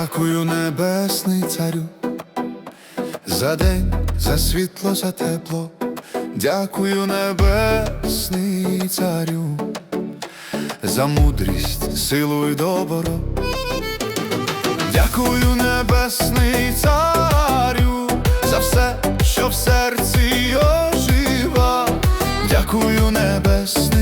Дякую, небесний царю, за день, за світло, за тепло. Дякую, небесний царю, за мудрість, силу і добро. Дякую, небесний царю, за все, що в серці ожива. Дякую, небесний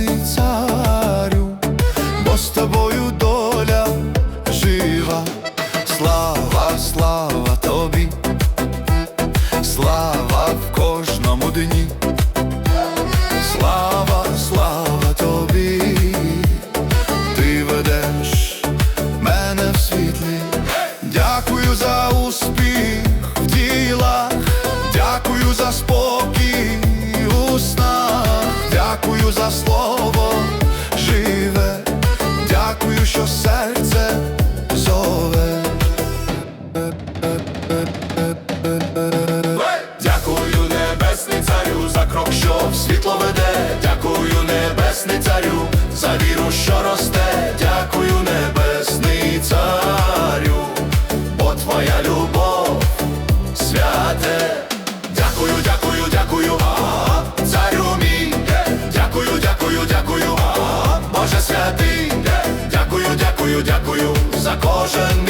дякую за слово живе, дякую, що серце зове. Дякую, небесний царю, за крок, що в світло веде. Дякую, небесний царю, за віру, що росте. Дякую, небесний царю, бо твоя любов за